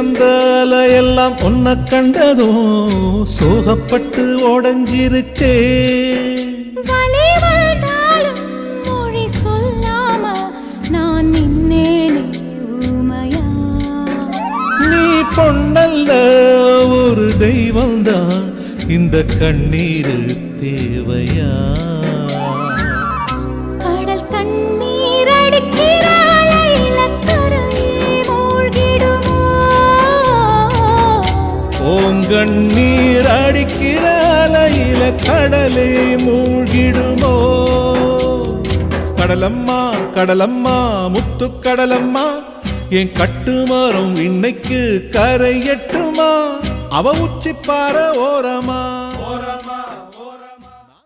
அலையெல்லாம் ஒன்ன கண்டதும் சோகப்பட்டு உடஞ்சிருச்சே பொண்ணல்ல ஒரு தெய்வம்தான். இந்த கண்ணீர் தேவையா? ஓங்கண்ணீர் அடிக்கிற அலையில கடலே மூழ்கிடுமோ? கடலம்மா கடலம்மா முத்து கடலம்மா என் கட்டுமரம் இன்னைக்கு கரை எட்டுமா அவ உச்சி பாற ஓரமா ஓரமா?